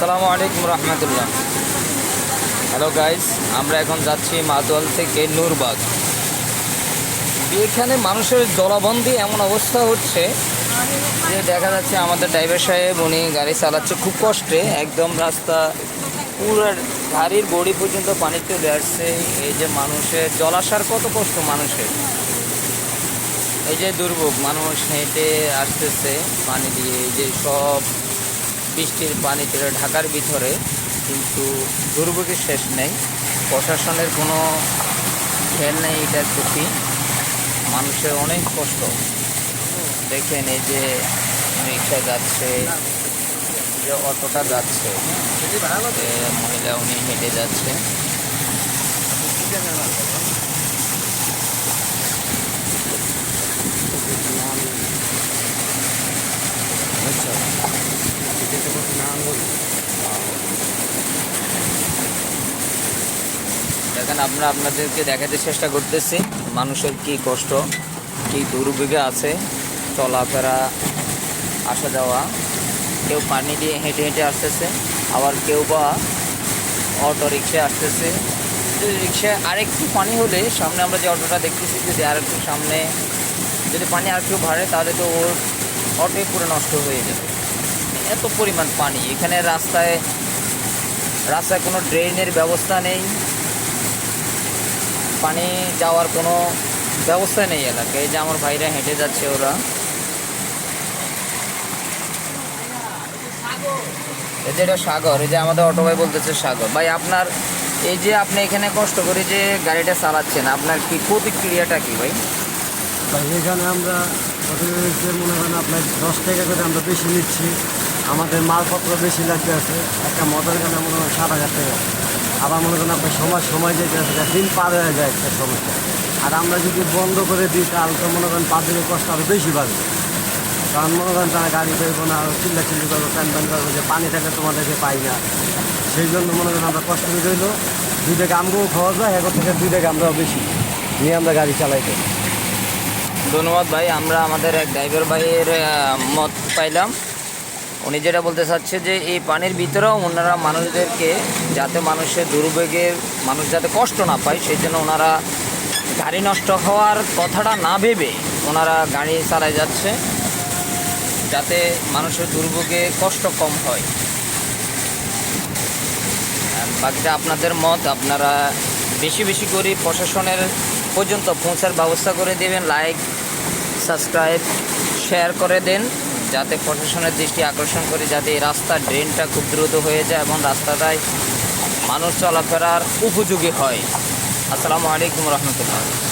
আসসালামু আলাইকুম রহমতুল্লাহ। Hello guys আমরা এখন যাচ্ছি মাদোয়াল থেকে নূরবাগ। এখানে মানুষের জলাবন্দি এমন অবস্থা হচ্ছে যে দেখা যাচ্ছে আমাদের ড্রাইভার সাহেব, উনি গাড়ি চালাচ্ছে খুব কষ্টে, একদম রাস্তা পুরো গাড়ির বডি পর্যন্ত পানি চলে আসছে। এই যে মানুষের জলাশার কত কষ্ট মানুষের। এই যে দুর্ভোগ, মানুষ হেঁটে আসতেছে, পানি দিয়ে, এই যে সব বৃষ্টির পানিতে ঢাকার ভিতরে, কিন্তু দুর্ভোগের শেষ নেই। প্রশাসনের কোনো খেয়াল নেই এটার প্রতি। মানুষের অনেক কষ্ট। দেখেন এই যে রিক্সা যাচ্ছে, যে অটোটা যাচ্ছে মহিলা উনি হেঁটে যাচ্ছে। দেখেন, আমরা আপনাদেরকে দেখাতে চেষ্টা করতেছি মানুষের কি কষ্ট, কি দুর্ভোগে আছে, চলাফেরা, আসা যাওয়া। কেউ পানি দিয়ে হেঁটে হেঁটে আসতেছে, আবার কেউ বা অটো রিক্সায় আসতেছে। রিক্সায় আরেকটু পানি হলে, সামনে আমরা যে অটোটা দেখতেছি, যদি আরেকটু সামনে যদি পানি আরেকটু বাড়ে, তাহলে তো ওর অটোই পুরো নষ্ট হয়ে যাবে। এত পরিমাণ পানি। এখানে রাস্তায় রাস্তায় কোনো ড্রেনের ব্যবস্থা নেই। পানি যাওয়ার কোনো ব্যবস্থা নেই এলাকায়। যে আমার ভাইরা হেঁটে যাচ্ছে ওরা। এই যে এটা সাগর, এই যে আমাদের অটো ভাই বলতেছে সাগর। ভাই, আপনার এই যে আপনি এখানে কষ্ট করে যে গাড়িটা চালাচ্ছেন, আপনার কি প্রতিক্রিয়াটা কি ভাই? ভাই, এখানে আমরা মনে আপনার দশ টাকা করে আমরা বেশি নিচ্ছি। আমাদের মালপত্র বেশি লাগতে আছে। একটা মোটর গানে মনে করেন সাত হাজার টাকা। আবার মনে করেন আপনার সময় সময় যেতে আছে দিন পার হয়ে যায় একটা সমস্যা। আর আমরা যদি বন্ধ করে দিই, তাহলে তো মনে করেন পাবলিকের কষ্ট আরও বেশি বাড়বে। কারণ মনে করেন তারা গাড়ি পেয়ে না চিল্লা চিল্লি করব, প্যান প্যান করব, যে পানি থাকে তোমাদেরকে পাই না। সেই জন্য মনে করেন আমরা কষ্ট করে রইল। দুই টাকা আমরাও খাওয়া যায়, এখন থেকে দুই টাকা আমরাও বেশি নিয়ে আমরা গাড়ি চালাইতে ধন্যবাদ ভাই, আমরা আমাদের এক ড্রাইভার ভাইয়ের মত পাইলাম। উনি যেটা বলতে চাচ্ছে যে এই পানির ভিতরেও ওনারা মানুষদেরকে যাতে মানুষের দুর্ভোগের মানুষ যাতে কষ্ট না পায়, সেই জন্য ওনারা গাড়ি নষ্ট হওয়ার কথাটা না ভেবে ওনারা গাড়ি চালায় যাচ্ছে, যাতে মানুষের দুর্ভোগে কষ্ট কম হয়। বাকিটা আপনাদের মত, আপনারা বেশি বেশি করে প্রশাসনের পর্যন্ত পৌঁছার ব্যবস্থা করে দেবেন লাইক সাবস্ক্রাইব শেয়ার করে দেন। যাতে প্রশাসনের দৃষ্টি আকর্ষণ করে, যাতে এই রাস্তার ড্রেনটা খুব দ্রুত হয়ে যায় এবং রাস্তাটায় মানুষ চলাফেরার উপযোগী হয়। আসসালামু আলাইকুম রহমতুল্লাহ।